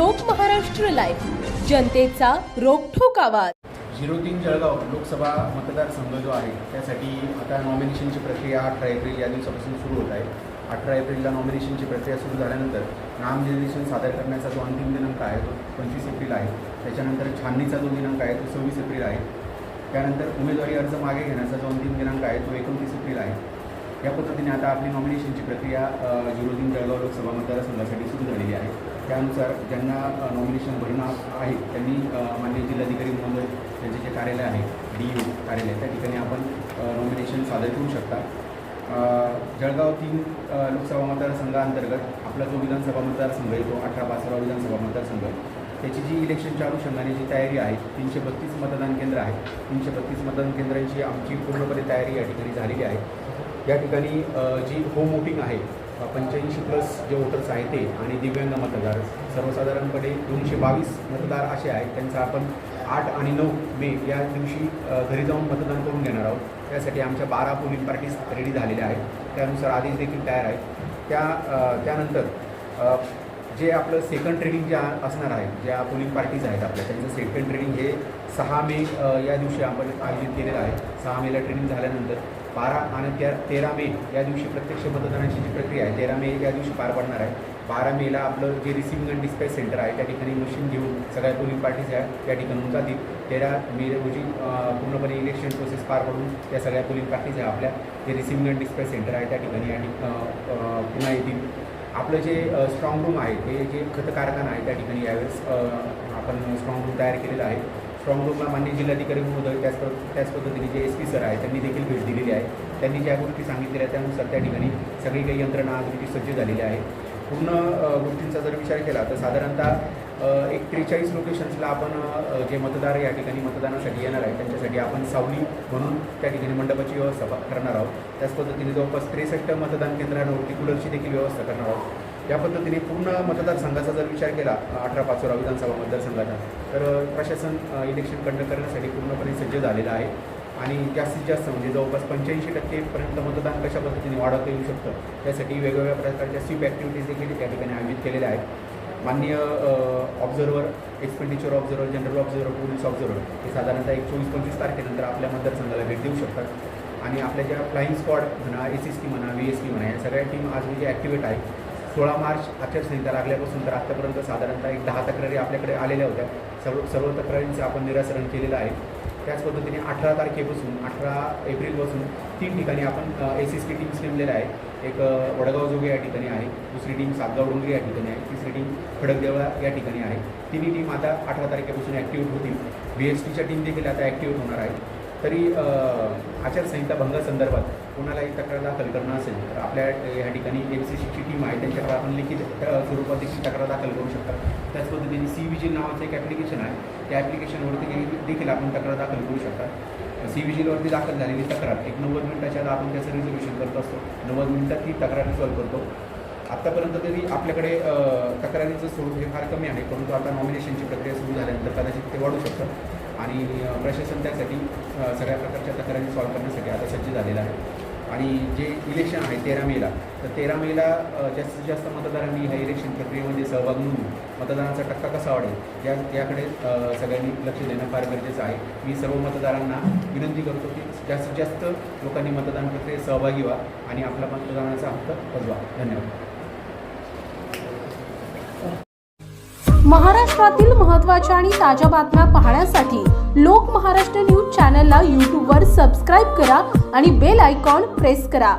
लोक महाराष्ट्र लाईव्ह. जनतेचा रोखोक आवाज. झिरो तीन जळगाव लोकसभा मतदारसंघ जो आहे त्यासाठी आता नॉमिनेशनची प्रक्रिया अठरा एप्रिल या दिवसापासून सुरू होत आहे. अठरा एप्रिलला नॉमिनेशनची प्रक्रिया सुरू झाल्यानंतर नामनिर्देशन सादर करण्याचा जो अंतिम दिनांक आहे तो पंचवीस एप्रिल आहे. त्याच्यानंतर छाननीचा जो दिनांक आहे तो सव्वीस एप्रिल आहे. त्यानंतर उमेदवारी अर्ज मागे घेण्याचा जो अंतिम दिनांक आहे तो एकोणतीस एप्रिल आहे. या पद्धतीने आता आपली नॉमिनेशनची प्रक्रिया जिरोदीन जळगाव लोकसभा मतदारसंघासाठी सुरू झालेली आहे. त्यानुसार ज्यांना नॉमिनेशन भरणं आहे त्यांनी माननीय जिल्हाधिकारी महोदय त्यांचे जे कार्यालय आहे डी यू कार्यालय त्या ठिकाणी आपण नॉमिनेशन सादर करू शकता. जळगाव तीन लोकसभा मतदारसंघाअंतर्गत आपला जो विधानसभा मतदारसंघ आहे तो अठरा बासरा विधानसभा मतदारसंघ आहे. त्याची जी इलेक्शनच्या अनुषंगाने जी तयारी आहे तीनशे बत्तीस मतदान केंद्र आहे तीनशे बत्तीस मतदान केंद्रांची आमची पूर्णपणे तयारी या ठिकाणी झालेली आहे. या ठिकाणी जी होम वोटिंग आहे पंच्याऐंशी प्लस जे वोटर्स आहेत ते आणि दिव्यांग मतदार सर्वसाधारणपणे दोनशे बावीस मतदार असे आहेत त्यांचा आपण आठ आणि नऊ मे या दिवशी घरी जाऊन मतदान करून घेणार आहोत. त्यासाठी आमच्या बारा पोलिंग पार्टीज रेडी झालेल्या आहेत. त्यानुसार आधीच देखील तयार आहेत. त्या त्यानंतर जे आपलं सेकंड ट्रेनिंग जे असणार आहे ज्या पोलिंग पार्टीज आहेत आपल्या त्यांचं सेकंड ट्रेनिंग हे सहा मे या दिवशी आपण आयोजित केलेलं आहे. सहा मेला ट्रेनिंग झाल्यानंतर बारा आणि त्या तेरा मे या दिवशी प्रत्यक्ष मतदानाची जी प्रक्रिया आहे तेरा मे या दिवशी पार पडणार आहे. बारा मेला आपलं जे रिसिव्हिंग अँड डिस्पॅच सेंटर आहे त्या ठिकाणी मशीन घेऊन सगळ्या पोलिंग पार्टीज आहेत त्या ठिकाणून जातील. तेरा मे रोजी पूर्णपणे इलेक्शन प्रोसेस पार पडून त्या सगळ्या पोलिंग पार्टीज आहे आपल्या जे रिसिव्हिंग अँड डिस्पॅच सेंटर आहे त्या ठिकाणी आणि पुन्हा येतील. आपलं जे स्ट्रॉंग रूम आहे ते जे खत कारखाना आहे त्या ठिकाणी यावेळेस आपण स्ट्रॉंग रूम तयार केलेला आहे. स्ट्रॉंग रूमला मान्य जिल्हाधिकारी महोदय त्याच त्याच पद्धतीने जे एस पी सर आहे त्यांनी देखील भेट दिलेली आहे. त्यांनी ज्या गोष्टी सांगितलेल्या आहेत त्यानुसार त्या ठिकाणी सगळी काही यंत्रणा आधुनिक सज्ज झालेली आहे. पूर्ण गोष्टींचा जर विचार केला तर साधारणतः एक त्रेचाळीस लोकेशन्सला आपण जे मतदार या ठिकाणी मतदानासाठी येणार आहे त्यांच्यासाठी आपण सावली म्हणून त्या ठिकाणी मंडपाची व्यवस्था करणार आहोत. त्याच पद्धतीने जवळपास त्रेसष्ट मतदान केंद्रांवरती कूलरची देखील व्यवस्था करणार आहोत. या पद्धतीने पूर्ण मतदारसंघाचा जर विचार केला अठरा पाचोरा विधानसभा मतदारसंघाचा तर प्रशासन इलेक्शन कंडक्ट करण्यासाठी पूर्णपणे सज्ज झालेलं आहे. आणि जास्तीत जास्त म्हणजे जवळपास पंच्याऐंशी टक्केपर्यंत मतदान कशा पद्धतीने वाढवता येऊ शकतं त्यासाठी वेगवेगळ्या प्रकारच्या स्वीप ॲक्टिव्हिटीज देखील त्या ठिकाणी आयोजित केलेल्या आहेत. माननीय observer expenditure observer general observer police observer हे साधारणतः एक चोवीस पंचवीस तारखेनंतर आपल्या मतदारसंघाला भेट देऊ शकतात. आणि आपल्या ज्या फ्लाईंग स्क्वॉड म्हणा एस एस टी म्हणा व्ही एस टी म्हणा या सगळ्या टीम आज म्हणजे ॲक्टिवेट आहे सोळा मार्च आचारसंहिता लागल्यापासून तर आत्तापर्यंत साधारणतः एक दहा तक्रारी आपल्याकडे आलेल्या होत्या. सर्व सर्व तक्रारींचं आपण निरासरण केलेलं आहे. त्याच पद्धतीने अठरा तारखेपासून अठरा एप्रिलपासून तीन ठिकाणी आपण एस एस टी टीम्स नेमलेल्या आहे एक वडगाव जोगे या ठिकाणी आहे. दुसरी टीम सातगाव डोंगरी या ठिकाणी आहे. तिसरी टीम खडकदेवळा या ठिकाणी आहे. तिन्ही टीम आता अठरा तारखेपासून ॲक्टिव्ह होतील. बी एस टीच्या टीम देखील आता ॲक्टिव्ह होणार आहे तरी आचारसंहिता भंगासंदर्भात कोणालाही तक्रार दाखल करणं असेल तर आपल्या या ठिकाणी एम सी सीची टीम आहे त्यांच्याकडे आपण लिखित स्वरूपात देखील तक्रार दाखल करू शकता. त्याच पद्धतीने सी विजिल नावाचं एक ॲप्लिकेशन आहे. त्या ॲप्लिकेशनवरती देखील- देखील आपण तक्रार दाखल करू शकता. सी विजिलवरती दाखल झालेली तक्रार एक नव्वद मिनिटाच्या आत आपण त्याचं रिझोल्युशन करत असतो. नव्वद मिनिटात ती तक्रार रिझॉल्व करतो. आत्तापर्यंत तरी आपल्याकडे तक्रारीचं स्वरूप हे फार कमी आहे परंतु आता नॉमिनेशनची प्रक्रिया सुरू झाल्यानंतर कदाचित ते वाढू शकतं. आणि प्रशासन त्यासाठी सगळ्या प्रकारच्या तक्रारी सॉल्व्ह करण्यासाठी आता सज्ज झालेलं आहे. आणि जे इलेक्शन आहे तेरा मेला तर तेरा मेला जास्तीत जास्त मतदारांनी ह्या इलेक्शन प्रक्रियेमध्ये सहभाग नोंदवून मतदानाचा टक्का कसा वाढेल या याकडे सगळ्यांनी लक्ष देणं फार गरजेचं आहे. मी सर्व मतदारांना विनंती करतो की जास्तीत जास्त लोकांनी मतदान प्रक्रियेत सहभागी व्हा आणि आपला मतदानाचा हक्क बजवा. धन्यवाद. महाराष्ट्रातील महत्त्वाच्या आणि ताज्या बातम्या पाहण्यासाठी लोक महाराष्ट्र न्यूज चॅनलला यूट्यूबवर सबस्क्राईब करा आणि बेल आयकॉन प्रेस करा.